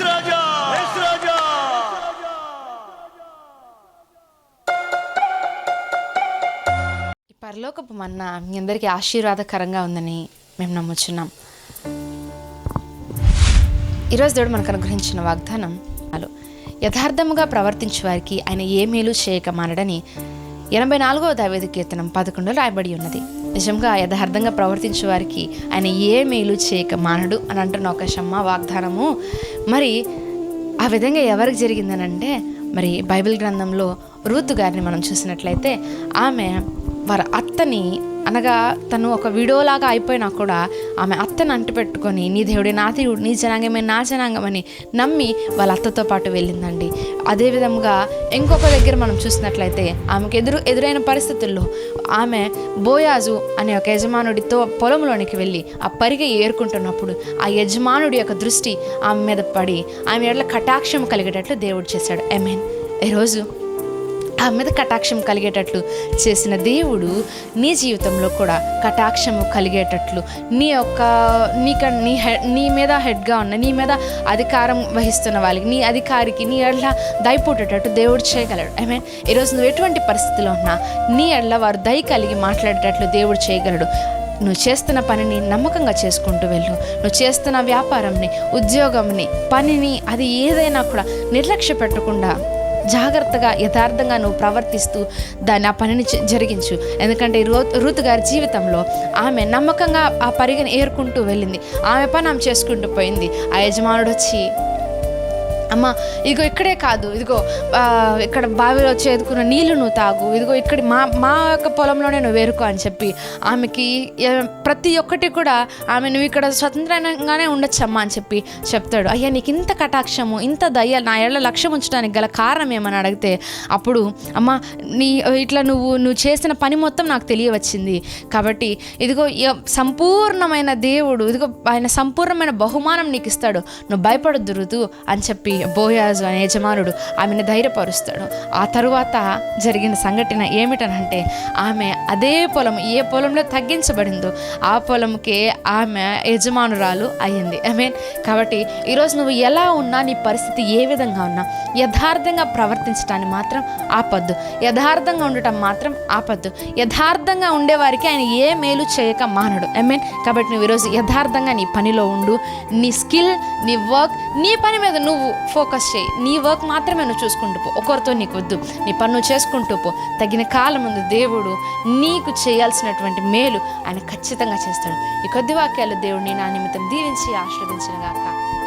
రాజా! పరలోకపు మన్న మీ అందరికీ ఆశీర్వాదకరంగా ఉందని మేము నమ్ముచున్నాం. ఈరోజు దేవుడు మనకు అనుగ్రహించిన వాగ్దానం యథార్థముగా ప్రవర్తించే వారికి ఆయన ఏ మేలు చేయక మానడని ఎనభై నాలుగవ దావేది కీర్తనం పదకొండులో రాయబడి ఉన్నది. నిజంగా యథార్థంగా ప్రవర్తించే వారికి ఆయన ఏ మేలు చేయక మానడు అని అంటున్న ఒక షమ్మ వాగ్దానము. మరి ఆ విధంగా ఎవరికి జరిగిందనంటే మరి బైబిల్ గ్రంథంలో రూతు గారిని మనం చూసినట్లయితే ఆమె వారి అత్తని అనగా తను ఒక విడోలాగా అయిపోయినా కూడా ఆమె అత్తను అంటుపెట్టుకొని నీ దేవుడే నా దేవుడు నీ జనాంగమే నా జనాంగమని నమ్మి వాళ్ళ అత్తతో పాటు వెళ్ళిందండి. అదేవిధంగా ఇంకొక దగ్గర మనం చూసినట్లయితే ఆమెకు ఎదురు ఎదురైన పరిస్థితుల్లో ఆమె బోయాజు అనే ఒక యజమానుడితో పొలంలోనికి వెళ్ళి ఆ పరిగె ఏరుకుంటున్నప్పుడు ఆ యజమానుడి యొక్క దృష్టి ఆమె మీద పడి ఆమె ఎడల కటాక్షం కలిగేటట్లు దేవుడు చేశాడు. ఐ మీన్ ఈరోజు ఆ మీద కటాక్షం కలిగేటట్లు చేసిన దేవుడు నీ జీవితంలో కూడా కటాక్షము కలిగేటట్లు. నీ యొక్క నీక నీ హెడ్ నీ మీద హెడ్గా ఉన్న నీ మీద అధికారం వహిస్తున్న వాళ్ళకి నీ అధికారికి నీ ఎడ్ల దయపోటేటట్టు దేవుడు చేయగలడు. ఐ మీన్ ఈరోజు నువ్వు ఎటువంటి పరిస్థితిలో ఉన్నా నీ ఎడ్ల వారు దయ కలిగి మాట్లాడేటట్లు దేవుడు చేయగలడు. నువ్వు చేస్తున్న పనిని నమ్మకంగా చేసుకుంటూ వెళ్ళు. నువ్వు చేస్తున్న వ్యాపారంని ఉద్యోగంని పనిని అది ఏదైనా కూడా నిర్లక్ష్య పెట్టకుండా జాగ్రత్తగా యథార్థంగా నువ్వు ప్రవర్తిస్తూ దాన్ని ఆ పనిని జ- జరిగించు. ఎందుకంటే రూ గారి జీవితంలో ఆమె నమ్మకంగా ఆ పరిగణ ఏరుకుంటూ వెళ్ళింది. ఆమె పని ఆమె చేసుకుంటూ పోయింది. ఆ యజమానుడు వచ్చి అమ్మ ఇదిగో ఇక్కడే కాదు ఇదిగో ఇక్కడ బావిలో చేదుకున్న నీళ్ళు నువ్వు తాగు ఇదిగో ఇక్కడ మా మా యొక్క పొలంలోనే నువ్వు వేరుకో అని చెప్పి ఆమెకి ప్రతి ఒక్కటి కూడా ఆమె నువ్వు ఇక్కడ స్వతంత్రంగానే ఉండొచ్చమ్మా అని చెప్పి చెప్తాడు. అయ్యా నీకు ఇంత కటాక్షము ఇంత దయ నా ఏళ్ళ లక్ష్యం ఉంచడానికి గల కారణం ఏమని అడిగితే అప్పుడు అమ్మ నీ ఇట్లా నువ్వు నువ్వు చేసిన పని మొత్తం నాకు తెలియవచ్చింది. కాబట్టి ఇదిగో సంపూర్ణమైన దేవుడు ఇదిగో ఆయన సంపూర్ణమైన బహుమానం నీకు ఇస్తాడు. నువ్వు భయపడద్దు ఋతు అని చెప్పి బోయాజు అనే యజమానుడు ఆమెను ధైర్యపరుస్తాడు. ఆ తరువాత జరిగిన సంఘటన ఏమిటనంటే ఆమె అదే పొలం ఏ పొలంలో తగ్గించబడిందో ఆ పొలంకే ఆమె యజమానురాలు అయ్యింది. ఐ మీన్ కాబట్టి ఈరోజు నువ్వు ఎలా ఉన్నా నీ పరిస్థితి ఏ విధంగా ఉన్నా యథార్థంగా ప్రవర్తించడాన్ని మాత్రం ఆపద్దు. యథార్థంగా ఉండటం మాత్రం ఆపద్దు. యథార్థంగా ఉండేవారికి ఆయన ఏ మేలు చేయక మానడు. ఐ మీన్ కాబట్టి నువ్వు ఈరోజు యథార్థంగా నీ పనిలో ఉండు నీ స్కిల్ నీ వర్క్ నీ పని మీద నువ్వు ఫోకస్ చేయి. నీ వర్క్ మాత్రమే నువ్వు చూసుకుంటూ పో. ఒకరితో నీకు వద్దు. నీ పన్ను చేసుకుంటూ పో. తగిన కాలం ముందు దేవుడు నీకు చేయాల్సినటువంటి మేలు ఆయన ఖచ్చితంగా చేస్తాడు. ఈ కొద్ది వాక్యాలు దేవుడిని నా నిమిత్తం దీవించి ఆశీర్వదించిన గాక.